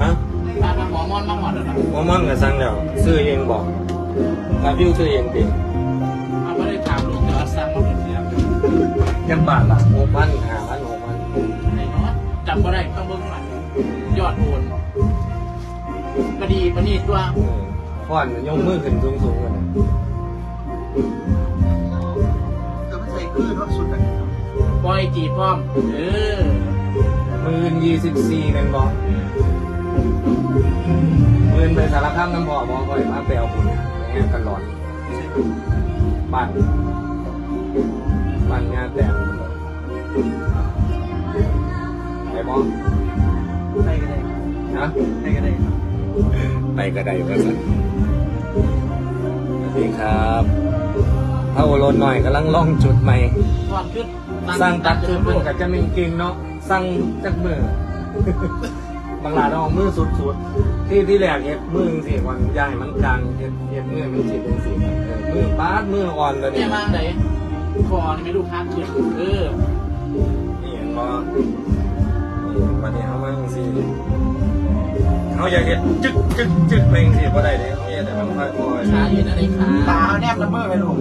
ฮะตามมาหมอมอนมาหมดแล้วนะหมอมันก็สั่งแล้วซื้อเองบอกกาวิวซื้อเองติเอาไม่ได้ถามลูกแต่ว่าสร้างมาเป็นเสียงยังบาทละหกพันห้าพันหกพันไอ้เนาะจำก็ได้ต้องเบิ่งหน่อยยอดโอนก็ดีปะนี่ตัวเออฟอนยกมือขึ้นสูงสูงๆกันนะก็ไม่ใช่คือรถสุดอะปล่อยจีพร้อมเออห มื่นยี่สิบสี่เป็นบอกหมื่นไปสารคามน้ำพอบอกคอยมาไปเอาบุญแง่กันหลอนบ้านบ้านงานแต่งไปบอกไปก็ได้นะไปก็ได้ไปก็ได้ก็สั่นสวัสดีครับพระโอรสหน่อยกำลังล่องจุดใหม่ก่อนขึ้นสร้างตัดจุดเพิ่นกับจะมีกิงเนาะ สร้างจักมือบางหลาดเอามือสุดๆ ที่ที่แรกเฮ็ดมือสิวันยายมันกลางเฮ็ดเฮ็ดมือมันสิเป็นสิเออมือปาดมืออ่อนแล้วเนี่นี่ยมาไหนคอนี่ไม่รู้ค้างขึ้นเออนี่เห็นบ่นี่วันนี้เฮามาจังซี่เฮาอยากเฮ็ดจึกจึกจึกไปจังซี่บ่ได้เด้เฮาเฮ็ดให้มันค่อยๆขาเย็นอะไรขาตาเอาแนบระเบิดไปลูก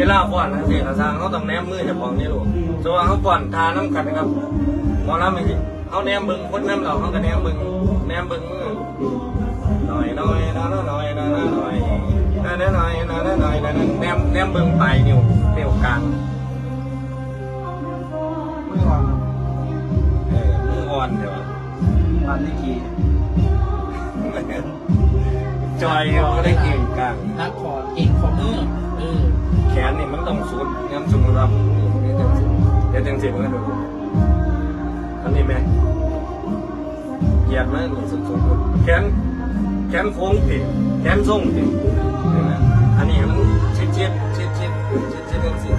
เวลาก่อนนะสิกระซังเขาต้องแนมมือเจะของนี่ลูกส่วนเขาก่อนทาน้ำกันนะครับหมอลำไม่สิเขาแนมบึงคนแน้ำเราเขาก็แนมบึงแนมบึงมือหน่อยหน่อยน้อยน้อยน้อยน้อยน้อยน้อยน้อยน้อยน้อยน้อยน้อยแนมแนมบึงปนิ้วเตียวกลางมืออ่อนเออมืออ่อนเดี๋ยวปันลิกีจอยเขาก็ได้เก่งกลางนักคอเก่งคอมือเออ แขนนี่มันต้องสุดย้ำจุงรับนี่เดี๋ยวจังสิเดี๋ยวจังสิมันก็ดูอันนี้ไหมเหยียดมันนี่สุดๆแขนแขนโค้งติดแขนส่งติเห็นไหมอันนี้มันชิดชิดชิดชิดชิดชิดจังสิ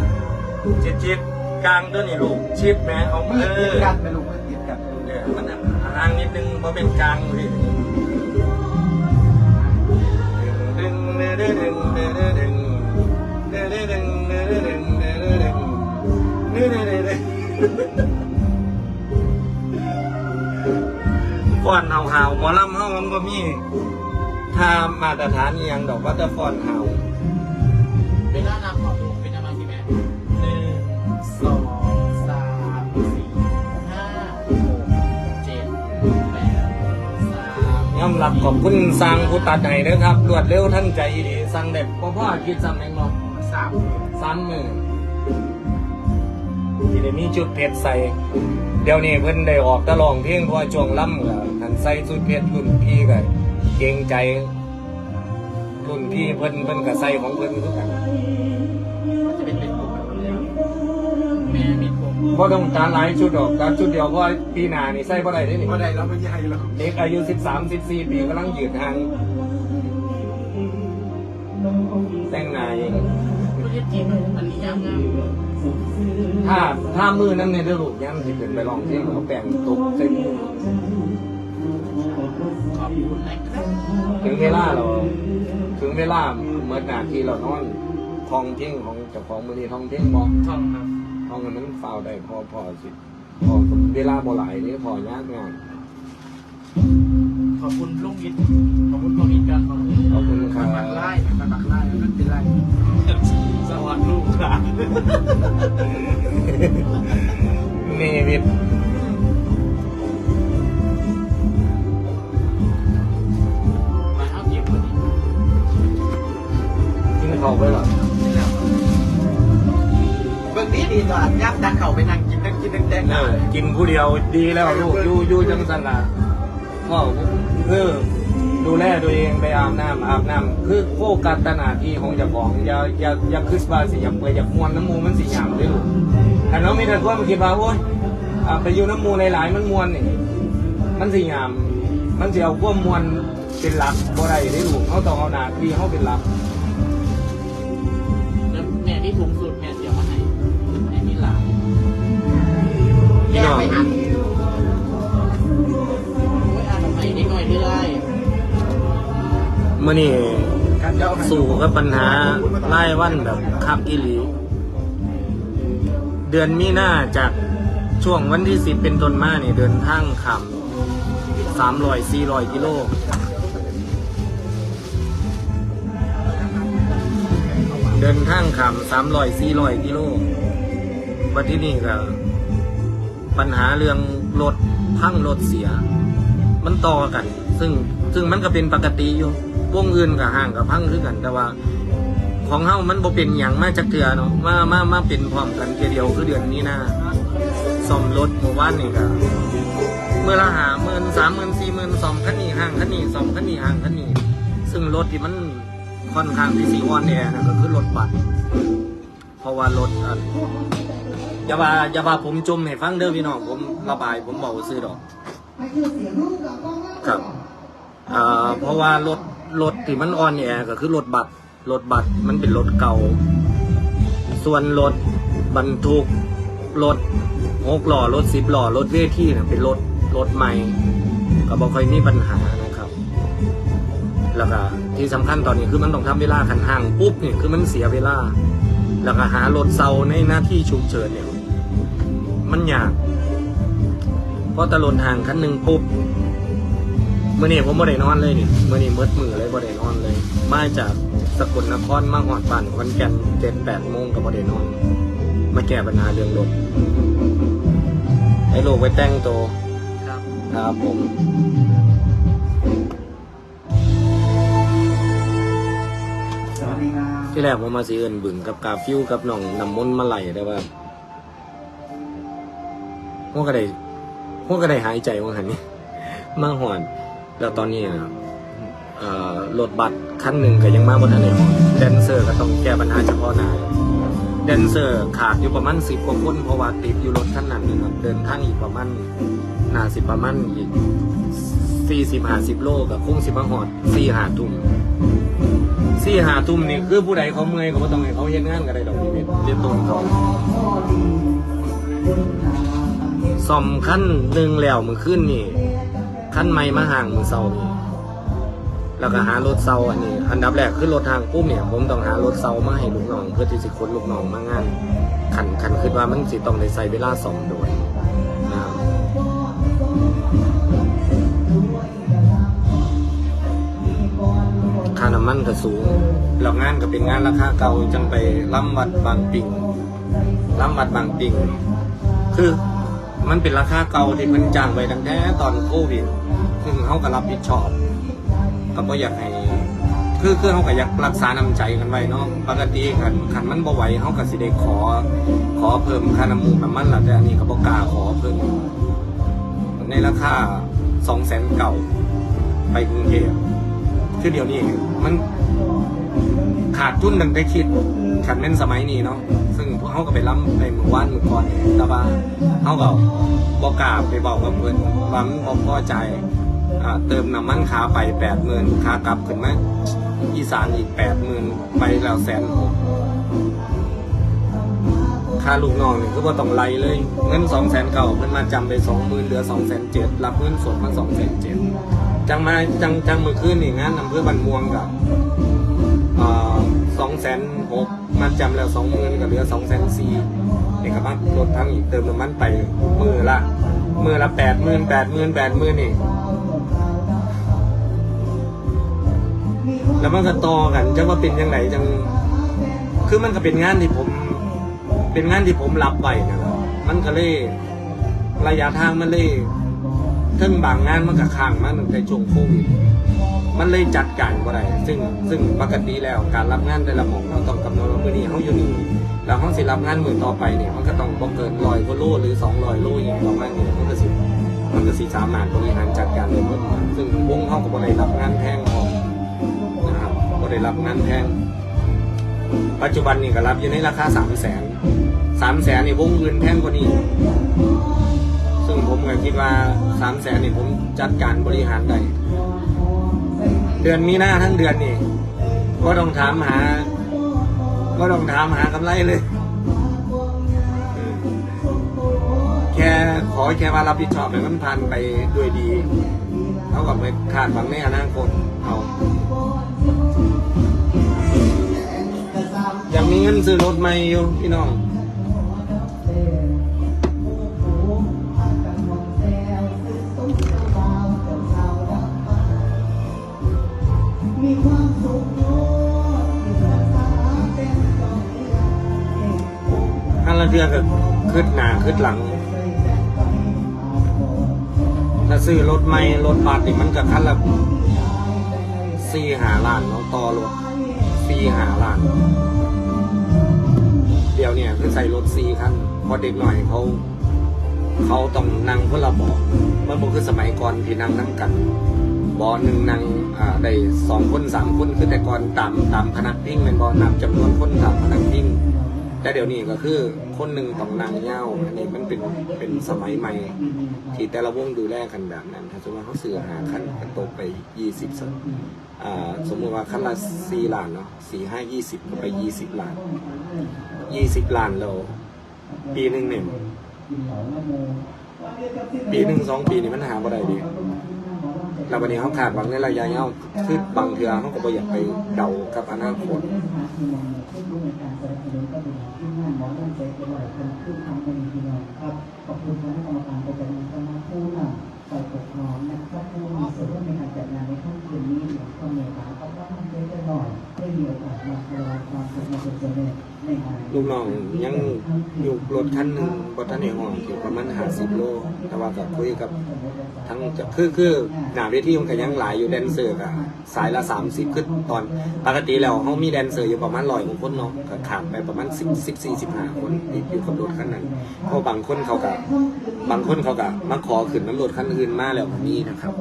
ชิดชิดกลางตัวนี่ลูกชิดแม่เอามืมือติดกันไปลูกมือติดกันเนี่ยมันห่างนิดนึงเพราเป็นกลางพี่ดึงดึงดึงดึงดึงดึง ฟ้อนเฮาเฮาหมอลำเฮามันก็มีถ้ามาตรฐานอหย่างดอกว่าจะฟ้อนเฮาเป็นหน้านำขอบลูเป็นอะไรที่แม่หนึ่งสองสามสี่ห้าหกเจ็ดแปดสามยอมรับขอบคุณสร้างผู้ตัดให้ด้วยครับรวดเร็วทันใจดีสั่งเด็ดพ่อพ่อคิดซ้ำเองบอก สามสามมือที่ได้มีจุดเพชรใส่ เดี๋ยวนี้เพิ่นได้ออกตะลองเพลงเพราะว่าช่วงล่ำก็ทันใส่จุดเพชรรุ่นพี่ก็เกรงใจ รุ่นพี่เพิ่นเพิ่นก็ใส่ของเพิ่นคือกันจะเป็นเป็นผมแล้วแม่มีผมบ่ต้องการหลายชุดดอกการชุดเดียวเพราะว่าปีหน้านี่ใส่บ่ได้เด้นี่บ่ได้เราไม่ใหญ่หรอกเด็กอายุ 13 14 ปีกำลังยืดห่างแต่งหน้าเอง ไม่ใช่จีบอันนี้ยากงามถ้าถ้ามือนั้นในเรื่องลูกยังสิขึ้นไปลองเพลงเขาแปลงตกใส่มือขอบคุณนะครับถึงเวลาเราถึงเวลาเมื่อนาทีเรานอนทองเพ่งของเจ้าของมือนี้ทองเพ่งบอกชอบครับทองอันนั้นฟาวได้พอพอสิพอเวลาบ่หลายนี่พอยากงาน ขอบคุณลุงอิทขอบคุณลุงอิทกันขอบคุณขอบคุณครัมันบบักไล่มันบักไล่มันเป็นไล่สวัสดีลูกครับนี่วิทย์มาเอาเก็บพอดีกินเขาไปหรอเบื้องนี้ดีกว่ายับดักเข่าไปนั่งกินนั่งกินนั่งแดงเออกินผู้เดียวดีแล้วลูกอยู่อยู่จังสันละ พ่อคือดูแลตัวเองไปอาบน้ำอาบน้ำคือโฟกัสแตหนาที่ของเจ้าของอย่าอย่าอย่าคิดว่าสิอย่าเปื่อยอย่ามวนน้ำมูมันสิหยามด้วยลูกแต่เราไม่ได้ความคิดว่าโอ้ยอ่าไปอยู่น้ำมูหลายๆมันมวนนี่มันสิหยามมันสิเอาความมวนเป็นหลักบ่ได้ได้ลูกเขาต้องเอาหน้าที่เขาเป็นหลักแล้วแม่ที่ถุงสุดแม่เดี๋ยวมาให้แม่มีหลานแยกไปหัน มื่อนี้สู่กับปัญหาไล่วันแบบคักกิลี เดือนมีหน้าจากช่วงวันที่สิบเป็นต้นมาเนี่ยเดินทางขามสามร้อยสี่ร้อยกิโลเดินทางขามสามร้อยสี่ร้อยกิโลวันที่นี่ก็ปัญหาเรื่องรถพังรถเสีย มันต่อกัน ซึ่งซึ่งมันก็เป็นปกติอยู่ วงอื่นกับห่างกับพังคือกันแต่ว่า ของเฮามันบ่เป็นอย่างมาจากเถื่อเนาะมามามาเป็นพร้อมกันเทียเดียวคือเดือนนี้นะซ่อมรถเมื่อวานนี่ก็เมื่อละหาหมื่นสามหมื่นสี่หมื่นซ่อมคันนี้ห่างคันนี้ซ่อมคันนี้ห่างคันนี้ ซึ่งรถที่มันค่อนข้างที่สีอ่อนแอนะก็คือรถบัสเพราะว่ารถอันอย่าว่าอย่าว่าผมจมให้ฟังเด้อพี่น้องผมระบายผมบอกซื้อดอก ครับอ่าเพราะว่ารถ รถที่มันอ่อนแอก็คือรถบัสรถบัสมันเป็นรถเก่า ส่วนรถบรรทุกรถหกล้อรถสิบล้อรถเวทีเนี่ยเป็นรถรถใหม่ ก็บ่ค่อยมีปัญหานะครับ แล้วก็ที่สำคัญตอนนี้คือมันต้องทำเวลาขันห่างปุ๊บเนี่ยคือมันเสียเวลา แล้วก็หารถเซาในหน้าที่ฉุกเฉินเนี่ยมันยากเพราะตะลนห่างคันหนึ่งปุ๊บ มื่อนี้ผมบ่ได้นอนเลยนี่มื่อนี้มืดมือเลยบ่ได้นอนเลย มาจากสกลนครมาหอดบ้านคอนแก่นเจ็ดแปดโมงก็บ่ได้นอน มาแก้ปัญหาเรื่องรถให้ลูกไปแต่งตัวครับครับผมสวัสดีครับที่แรกผมมาสีเอินบึงกับกาฟิวกับน้องน้ำมนต์มาไหลได้ว่าพวกก็ได้พวกก็ได้หายใจว่าหันนี่มาหอน แล้วตอนนี้นะเอ่อรถบัสคันหนึ่งก็ยังมาบนทันเลยแดนเซอร์ก็ต้องแก้ปัญหาเฉพาะหน้าแดนเซอร์ขาดอยู่ประมาณสิบกว่าคนเพราะว่าติดอยู่รถคันนั้นนะครับเดินทางอีกประมาณนาสิบประมาณอีกสี่สิบห้าสิบโลกับคงสิบหอดสี่หาทุ่มสี่หาทุ่มนี่คือผู้ใดเขาเมื่อยก็บ่ต้องให้เขาเฮ็ดงานก็ได้ดอกนี่เรียนตรงเขาซ่อมขั้นหนึ่งแล้วมือขึ้นนี่ ขั้นใหม่มาห่างมือเซานี่แล้วก็หารถเซาอันนี้ อันดับแรกคือรถทางปุ๊บเนี่ยผมต้องหารถเซามาให้ลูกน้อง เพื่อที่จะขนลูกน้องมางานขันขันคิดว่ามันสิต้องได้ใส่เวลาซ่อมโดยนะครับค่าน้ำมันก็สูงแล้วงานก็เป็นงานราคาเก่าจังไปล้ำวัดบางปิงล้ำวัดบางปิงคือ มันเป็นราคาเก่าที่มันจ้างไว้ตั้งแต่ตอนโควิดซึ่งเขาก็รับผิดชอบ ก็บ่อยากให้คือคือเขาก็อยากรักษาน้ำใจกันไว้เนาะปกติคันคันมันบ่ไหวเขาก็สิได้ขอ ขอเพิ่มค่าน้ำมูกน้ำมันหล่ะแต่อันนี้ก็บ่กล้าขอเพิ่มในราคาสองแสนเก่าไปกรุงเทพคือเดี๋ยวนี้มันขาดทุนตั้งแต่คิดขันแม่นสมัยนี้เนาะ เขาก็ไปล้ำในหมู่บ้านหมู่กอนเนี่ยแต่ว่าเขาก็บอกกล้าไปบอกกับเพื่อนว่ามันบอกพอใจอ่าเติมน้ำมันขาไปแปดหมื่นขากลับขึ้นมาอีสานอีกแปดหมื่นไปแล้วแสนหกค่าลูกน้องนี่ยคือว่าต้องไล่เลย เงินสองแสนเก่าเพิ่นมาจำไปสองหมื่นเหลือสองแสนเจ็ดรับเงินสดมาสองแสนเจ็ดจังมาจังจังมือคืนนี่งานอำเภอบันม่วงกับสองแสนหก มาจำแล้วสองหมื่นก็เหลือสองแสนสี่เอกบัตรถทั้งอีกเติมน้ำมันไปมือละมือละแปดหมื่นแปดหมื่นแปดหมื่นนี่แล้วมันก็ต่อกันจังว่าเป็นยังไงจังคือมันก็เป็นงานที่ผม เป็นงานที่ผมรับไว้นะครับมันก็เลยระยะทางมันเลยถึงบางงานมันก็ค้างมาตั้งแต่ช่วงโควิด มันเลยจัดการบ่ได้ซึ่งซึ่งปกติแล้วการรับงานแต่ละหมองเราต้องกำหนดว่ามื้อนี้เฮาอยู่นี่แล้วเฮาสิรับงานมื้อต่อไปเนี่ยมันก็ต้องบ่เกิน100กว่าโลหรือ200โลอย่างประมาณนี้มันก็สิมันก็สิสามารถบริหารจัดการได้หมดซึ่งวงเฮาก็บ่ได้รับงานแพงพอนะครับบ่ได้รับงานแพงปัจจุบันนี่ก็รับอยู่ในราคา300,000 300,000นี่วงเงินแพงกว่านี้ ซึ่งผมก็คิดว่า300,000นี่ผมจัดการบริหารได้ เดือนมีหน้าทั้งเดือนนี่ก็ต้องถามหา ก็ต้องถามหากำไรเลย แค่ขอแค่ว่ารับผิดชอบให้มันผ่านไปด้วยดีเท่ากับไม่ขาดหวังในอนาคตเอาอยากมีเงินซื้อรถใหม่อยู่พี่น้อง เทื่อก็ขึ้นหน้าขึ้นหลัง ถ้าซื้อรถใหม่รถบัสนี่มันก็คันละสี่หาล้านเนาะต่อรถสี่หาล้าน เดี๋ยวเนี่ยคือใส่รถสี่คันพอเด็กหน่อยเขา เขาต้องนั่งเพื่อเราบอกมันบ่คือสมัยก่อนที่นั่งนั่งกันบอหนึ่งนั่งอ่าได้สองคนสามคนคือแต่ก่อนตามตามคณะพิ้งเป็นบอนับจำนวนคนตามคณะพิ้ง แต่เดี๋ยวนี้ก็คือคนหนึ่งต้องนั่งเย้าอันนี้มันเป็นเป็นสมัยใหม่ ที่แต่ละวงดูแลกันแบบนั้น ถ้าสมมติว่าเขาซื้อหาคันก็ตกไปยี่สิบสอ่าสมมติว่าคันละสี่ล้านเนาะสี่ห้ายี่สิบก็ไปยี่สิบล้านยี่สิบล้านเราปีหนึ่งเนี่ยปีหนึ่งสองปีนี่มันหาบ่ได้ดี แล้ววันนี้เขาขาดบางในระยะยาวคือบางเทือเขาก็บ่อยากไปเดากับอนาคตขอบคุณคณะกรรมการประจำคณะผู้นำฝ่ายปกครองนะครับผู้มีส่วนร่วมในการจัดงานในค่ำคืนนี้หลวงพ่อเมตตาก็ว่าท่านเล็กๆหน่อยได้มีโอกาสมาคารวะความสุขมาเป็นเสน่น ลูกน้องยังอยู่รถคันหนึ่งบนทันในห้องอยู่ประมาณห้าสิบโล แต่ว่าก็คุยกับทั้งจะคือคือหนาเวทีมันก็ยังหลายอยู่แดนเซอร์ก็สายละสามสิบคือตอนปกติแล้วเขามีแดนเซอร์อยู่ประมาณร้อยกว่าคนเนาะก็ขาดไปประมาณสิบสิบสี่สิบห้าคนอยู่กับรถคันนั้นเพราะบางคนเขาก็บางคนเขาก็มาขอขึ้นน้ำรถคันอื่นมาแล้วก็มีนะครับ